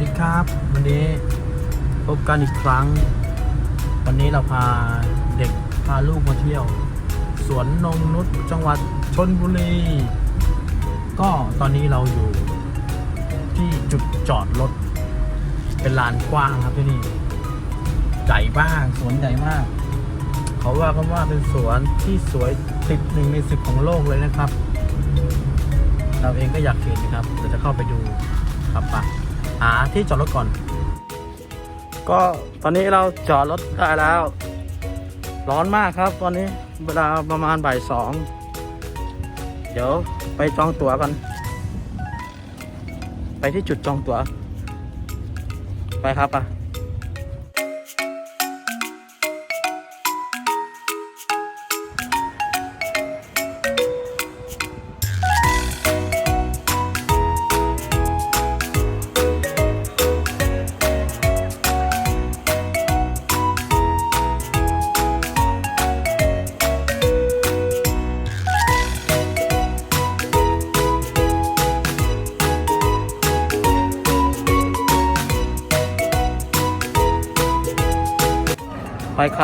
ดีครับ วันนี้พบกันอีกครั้ง วันนี้เราพาเด็กพาลูกมาเที่ยว สวนนงนุชจังหวัดชนบุรี ก็ตอนนี้เราอยู่ที่จุดจอดรถเป็นลานกว้างครับที่นี่ใหญ่มากสวนใหญ่มาก เขาว่ากันว่าเป็นสวนที่สวยติดหนึ่งในสิบของโลกเลยนะครับ เราเองก็อยากเห็นนะครับเดี๋ยวจะเข้าไปดูครับปะ หาที่จอดรถก่อน ก็ตอนนี้เราจอดรถได้แล้ว ร้อนมากครับ ตอนนี้เวลาประมาณบ่ายสองเดี๋ยวไปจองตั๋วกัน ไปที่จุดจองตั๋ว ไปครับปะ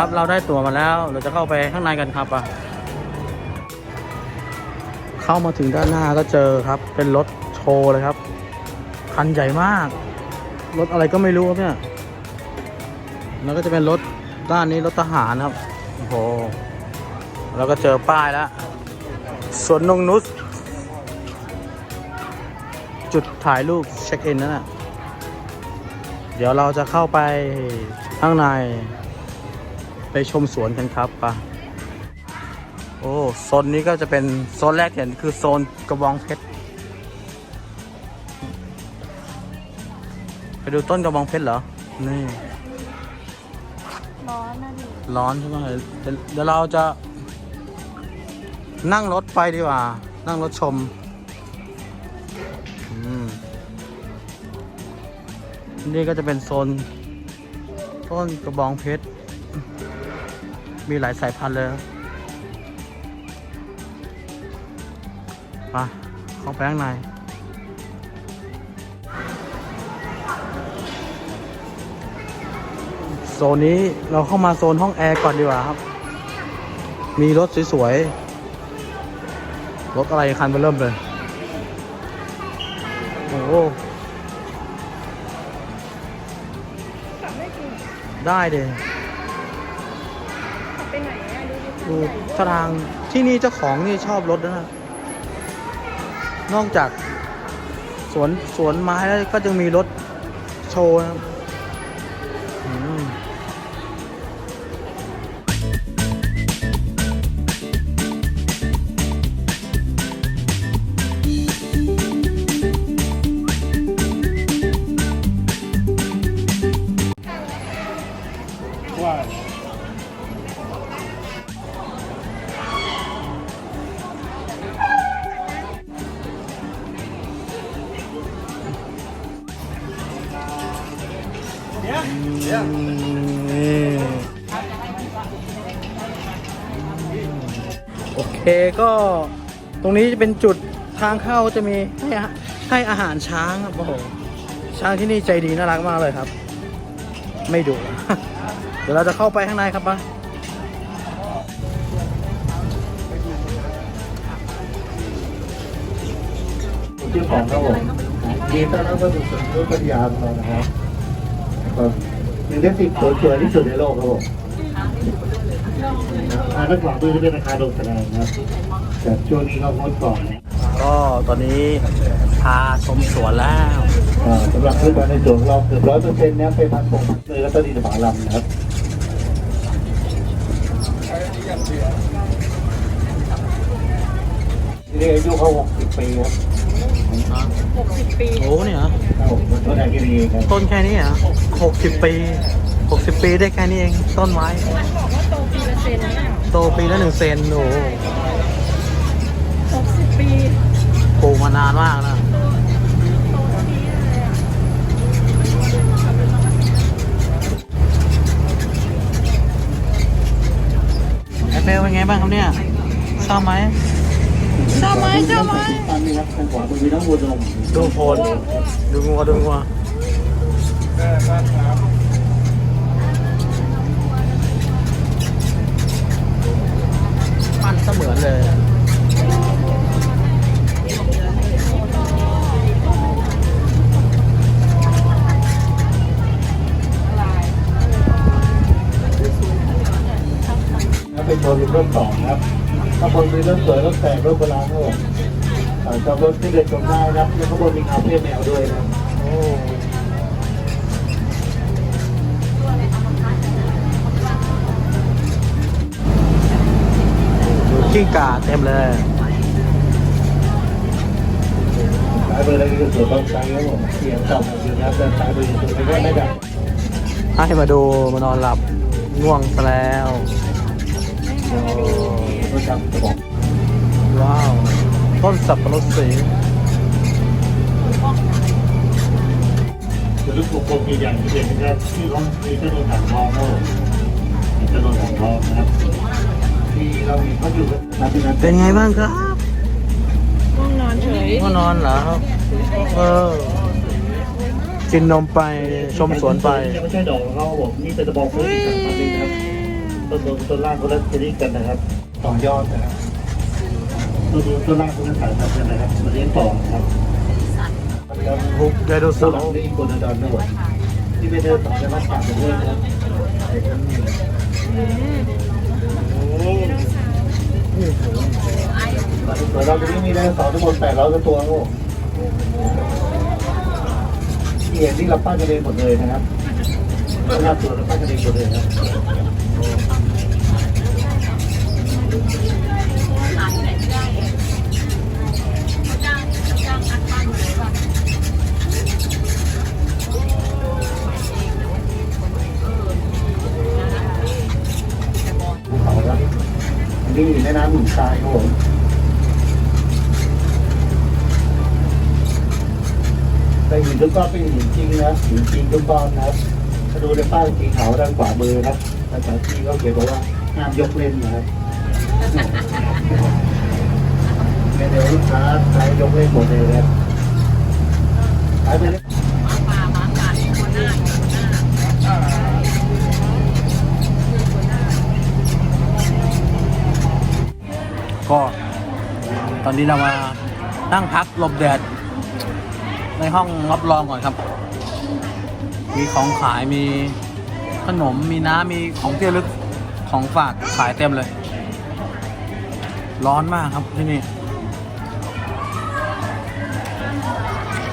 ครับ เราได้ตั๋วมาแล้ว เราจะเข้าไปข้างในกันครับอะเข้ามาถึงด้านหน้าก็เจอครับ เป็นรถโชว์เลยครับ คันใหญ่มาก รถอะไรก็ไม่รู้ครับเนี่ย แล้วก็จะเป็นรถด้านนี้รถทหารครับ โอ้โห แล้วก็เจอป้ายแล้วสวนนงนุษจุดถ่ายรูปเช็คอินนั่นแหะเดี๋ยวเราจะเข้าไปข้างใน ไปชมสวนกันครับปะโอ้โซนนี้ก็จะเป็นโซนแรกเห็นคือโซนกระบองเพชรไปดูต้นกระบองเพชรเหรอ นี่ ร้อนนะดิร้อนใช่ไหมเดี๋ยวเดี๋ยวเราจะนั่งรถไปดีกว่า นั่งรถชมอืมนี่ก็จะเป็นโซนต้นกระบองเพชร มีหลายสายพันธุ์เลยมาเข้าไปข้างใน โซนนี้เราเข้ามาโซนห้องแอร์ก่อนดีกว่าครับ มีรถสวยๆ รถอะไรคันไปเริ่มเลย โอ้โหได้เดย ดูทารางที่นี่เจ้าของนี่ชอบรถนะ นอกจากสวนสวนไม้แล้วก็จะมีรถโชว์นะ เคก็ตรงนี้จะเป็นจุดทางเข้าจะมีให้อาให้อาหารช้างครับโอ้โหช้างที่นี่ใจดีน่ารักมากเลยครับ ไม่ดุเดี๋ยวเราจะเข้าไปข้างในครับปะชื่อของครับผมมีต้อนรับเข้าสู่สวนนกพัทยาของเรานะครับครับหนึ่งในสิบสวนสวยที่สุดในโลกครับผม อาด้านขวามือจะเป็นอาคารโรงแสดงนะครับแต่ช่วงนี้เรางดก่อนนะก็ตอนนี้พาชมสวนแล้วอ่าสำหรับพืชพันธุ์ในสวนของเราเกือบร้อยเปอร์เซ็นต์นะเป็นพันธุ์ปกเลยแล้วก็ดีสมารำนะครับนี่อายุเขาหกสิบปีครับหกสิบปีโอ้เนี่ยเหรอครับผมต้นไหนก็ดีครับต้นแค่นี้เหรอหกสิบปีหกสิบปีได้แค่นี้เองต้นไม้ โตปีละหนึ่งเซนโอ้โหหกสิบปีปลูกมานานมากนะโตทีเลยอะแอปเปิลเป็นไงบ้างครับเนี่ยชอบไหมชอบไหมชอบไหมตามนี้ครับทางขวามือมีน้องบัวดงดูโพนดูงัวดูงัว ข้างบนมีรถสวยรถแต่งรถโบราณครับผมเอ่อจอดรถที่เด็ดชมได้ครับแล้วข้างบนมีคาเฟ่แมวด้วยนะครับโอ้ดูกิ้งก่าเต็มเลยซ้ายมือเราคือสวนบางไทรครับผมเสียงต่ำอยู่นะครับแต่ซ้ายมือสุดไปก็ไม่ดังให้มาดูมานอนหลับง่วงซะแล้ว โอ้รถจำกระบอกว้าวต้นสับปะรดสีคือลูกโป่งใหญ่ๆที่เห็นนะครับที่เขามีกระโดดถังทองครับผมมีกระโดดถังทองนะครับที่เรามีเขาอยู่กับที่นั้นเป็นไงบ้างครับห้องนอนเฉยก็นอนเหรอครับเออกินนมไปชมสวนไปไม่ใช่ดอกของเขาครับผมนี่เป็นตะบองเพื่อที่ทำมาดีนะครับต้นบนต้นล่างคนละชนิดกันนะครับ ต่อยอดนะครับต้นบนต้นล่างคนละสายพันธุ์กันนะครับมาเลี้ยงต่อครับฮุกไดโนสาเสาร์นี่คนละดอนด้วยที่ไม่เดินต่อจะมาต่างกันด้ยนะครับเดี๋ยวเราจะมีไดโนเสาร์ทั้งหมด800กว่าตัวครับผมที่เห็นที่เราปั้นกันเองหมดเลยนะครับหน้าตัวเราปั้นกันเองหมดเลยครับ แม่น้ายครับผมแต่หินทุกก้อนเป็นหินจริงนะหินจริงทุกก้อนนะถ้าดูในป้ายสีขาวด้านขวามือครับภาษาจีนเขาเขียนบอกว่าห้ามยกเล่นนะครับไม่เดี๋ยวลูกค้าใช้ยกเล่นหมดเลยครับใช้ไปเลยก็ อนนี้เรามานั่งพักหลบแดด ในห้องรับรองก่อนครับ มีของขายมีขนมมีน้ำมีของที่ระลึกของฝากขายเต็มเลย ร้อนมากครับที่นี่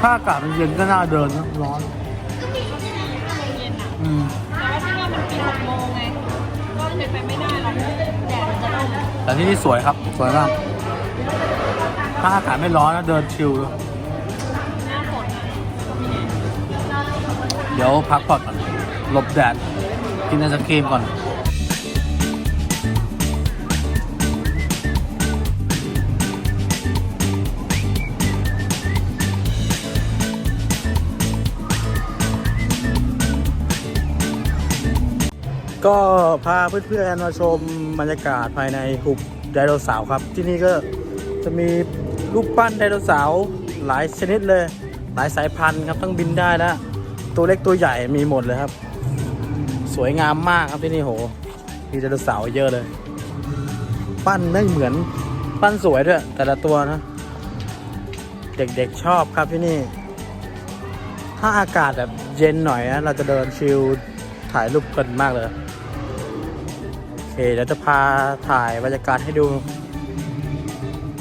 ถ้าอากาศมันเย็นก็น่าเดินนะร้อนอืมแต่ว่าที่นี่มันปีหกโมงไงก็เป็นไปไม่ได้หรอกแดดมันจะร่มแต่ที่นี่สวยครับ สวยมาก ถ้าอากาศไม่ร้อนนะเดินชิลเลยหน้าฝนอะเดี๋ยวพักผ่อนก่อนหลบแดด กินไอศครีมก่อน ก็พาเพื่อนๆมาชมบรรยากาศภายในหุบไดโนเสาร์ครับ ที่นี่ก็ จะมีรูปปั้นไดโนเสาร์หลายชนิดเลย หลายสายพันธุ์ครับทั้งบินได้และตัวเล็กตัวใหญ่มีหมดเลยครับ สวยงามมากครับที่นี่โหมีไดโนเสาร์เยอะเลย ปั้นไม่เหมือนปั้นสวยด้วยแต่ละตัวนะ เด็กๆชอบครับที่นี่ ถ้าอากาศแบบเย็นหน่อยนะเราจะเดินชิลถ่ายรูปกันมากเลยโอเคเดี๋ยวจะพาถ่ายบรรยากาศให้ดู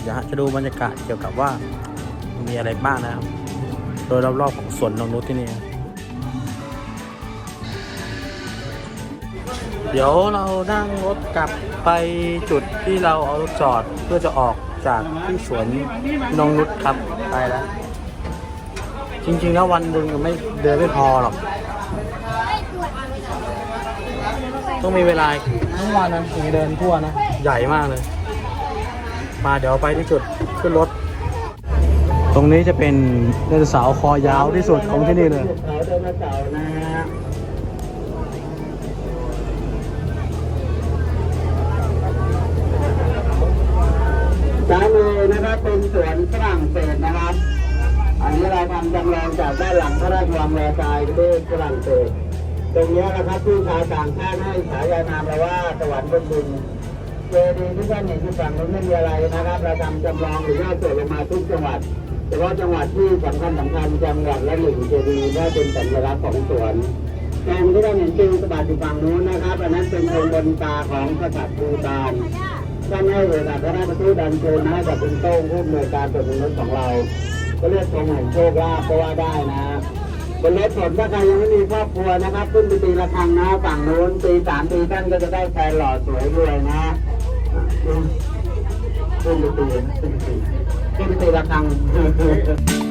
ดี๋ยวจะดูบรรยากาศเกี่ยวกับว่ามีอะไรบ้างนะครับ โดยรอบๆของสวนนงนุษที่นี่ เดี๋ยวเรานั่งรถกลับไปจุดที่เราเอารถจอดเพื่อจะออกจากที่สวนนงนุษครับไปแล้ว จริงๆแล้ววันหนึ่งไม่เดินไม่พอหรอก ต้องมีเวลาทั้งวันนะถึงจะเดินทั่วนะ ใหญ่มากเลย มาเดี๋ยวไปที่จุดขึ้นรถ ตรงนี้จะเป็นไดโนเสาร์คอยาวที่สุดของที่นี่เลยเขาเดินมาเก่านะฮะซ้ายมือนะครับเป็นสวนฝรั่งเศสนะครับ อันนี้เราทำจำลองจากด้านหลังพระราชวังแวร์ซายน์ประเทศฝรั่งเศส ตรงนี้นะครับผู้ชาวต่างชาติให้ฉายานามเราว่าสวรรค์บนดิน เจดีย์ที่ท่านเห็นที่ฝั่งนู้นไม่มีอะไรนะครับเราทำจำลองหรือย่อส่วนลงมาทุกจังหวัดเฉพาะจังหวัดที่สำคัญสำคัญจังหวัดละหนึ่งเจดีย์ได้เป็นสัญลักษณ์ของสวนเจตรงที่เรานเห็นจิวสะบัดอยู่ฝั่งนู้นนะครับอันนั้นเป็นธงบนตาของกษัตริย์ภูตานท่านให้โอกาพระราชทูตดันเชิญให้กับคุณโต้งผู้อำนวยการตรวจมนุษย์ของเรา ก็เรียกธงแห่งโชคลาภก็ว่าได้นะบนรถผมถ้าใครยังไม่มีครอบครัวนะครับ ขึ้นไปตีระฆังนะฝั่งนู้นตีสามตีท่านก็จะได้แฟนหล่อสวยรวยนะ อะขึ้นไปตีขึ้นไปตีขึ้นไปตีระฆัง